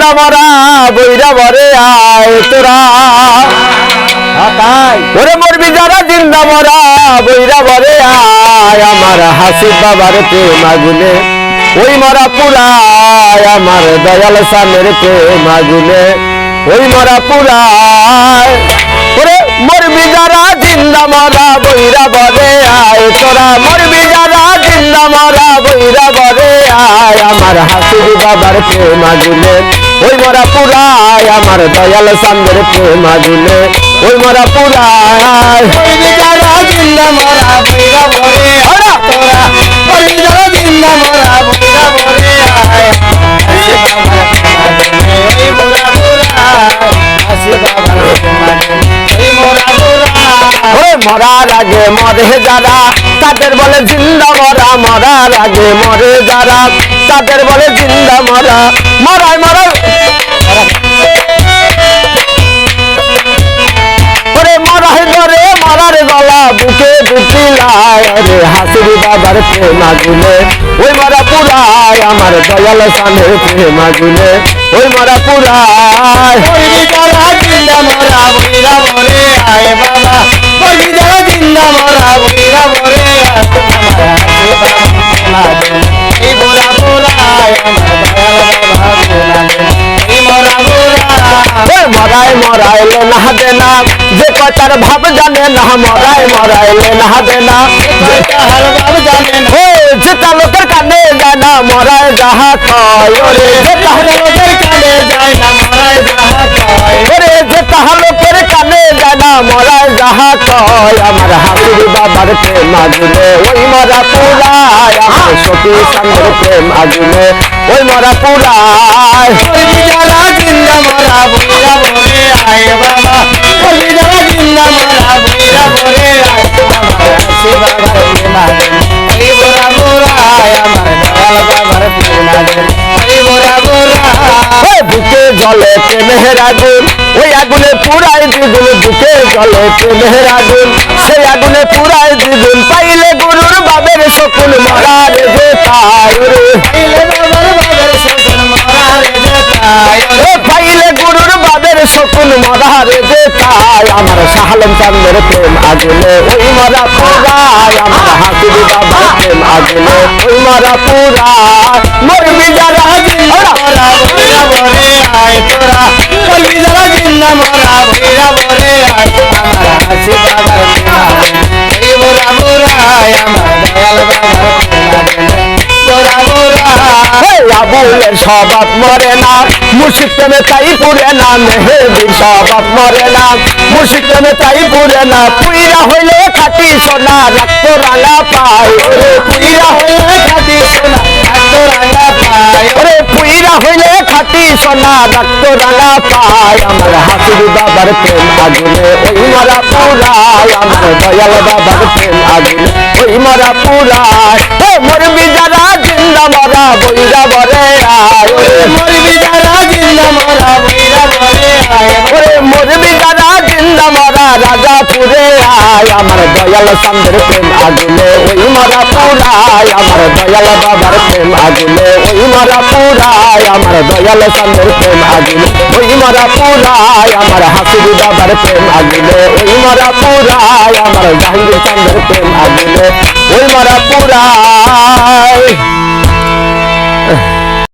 জিন্দা মরা বইরা বরে আয় তোরা। তাই। ওরে মরবি যারা জিন্দা মরা বইরা বরে আয়। আমার হাসিব বাবার প্রেম আগুনে ওই মরা পুরায় আমার দয়াল সামের প্রেম আগুনে ওই মরা পুরায়। ওরে মরবি যারা জিন্দা মরা বইরা বরে আয় তোরা। মরবি যারা জিন্দা মরা বইরা বরে আয় আমার হাসির বাবার প্রেম আগুনে। ওই মরা পুরায় আমার দয়াল সামনের প্রেম আগুনে। ওই মরা পুরায় মরার আগে মরে যারা, তাদের বলে জিন্দা মরা, মরার আগে মরে যারা। তাদের বলে জিন্দা মরা মরাই মরা ওরে মরাই ধরে মরার গলা বুকে বুকিলায় রে হাসির বাবার প্রেম আগুনে ওই মরা পুরায় আমার দয়াল সানের প্রেম আগুনে ওই মরা পুরায় যারা জিন্দা মরা বাবা। যারা জিন্দা মরা এই মোরা এই মোরা মোরা ওই মরাই মরাইলে না দে না। যে কথার ভাব জানে না মরাই মরাইলে না দে না। যে তাহার বাব জানে না। ও যেটা লোকের কানে যায় না মরাই যাহা কয়। ওরে যে কানে যায় না মরাই যাহা কয়। ওরে যে কানে মরাই যাহা কয়, আমার হাসির বাবার প্রেম আগুনে ওই মরা পুরায়, আমার সতী সাঙ্গের প্রেম আগুনে ওই মরা পুরায়। যারা জিন্দা মরা বইরা বরে আয় বাবা যারা জিন্দা মরা ওই বুকে জলে প্রেমের আগুন, ওই পুরাই দ্বিগুণ বুকে জলে প্রেমের আগুন। সেই আগুনে পুরাই দ্বিগুণ পাইলে গুরুর বাবের শকুন মরার যে পাইলে গুরুর বাবের শকুন মরার যে তাই আমার শাহালম চান্দের প্রেম আগুনে ওই মরা পুরাই। আমার হাসির বাবার প্রেম আগুনে ওই মরা পুরাই। মরবি যারা আবুলের স্বভাব মরে না। মুর্শিদ প্রেমে তাই পুরে না, মেহেদির স্বভাব মরে না। মুর্শিদ প্রেমে তাই পুরে না, পুইরা হইলে খাটি সোনা, রক্ত রাঙা পায়। ওরে পুইরা হইলে খাটি সোনা এত রাঙা পায়। ওরে পুইরা হইলে খাটি সোনা, রক্ত রাঙা পায়। আমার হাসির বাবার প্রেম আগুনে, ওই মরা পুরায়। আমার দয়াল বাবার প্রেম আগুনে, ওই মরা পুরায়। মরবি বইরা বরে আয় ওরে মরবি যারা জিন্দা মরা বইরা বরে আয় ওরে মরবি যারা জিন্দা মরা রাজা পুরে আয় আমার দয়াল সামদের প্রেম আগুনে ওই মরা পুরায় আমার দয়াল বাবার প্রেম আগুনে ওই মরা পুরায় আমার দয়াল সামদের প্রেম আগুনে ওই মরা পুরায় আমার হাসির বাবার প্রেম আগুনে ওই মরা পুরায় আমার জাহাঙ্গীর চন্দ্রের প্রেম আগুনে ওই মরা পুরায়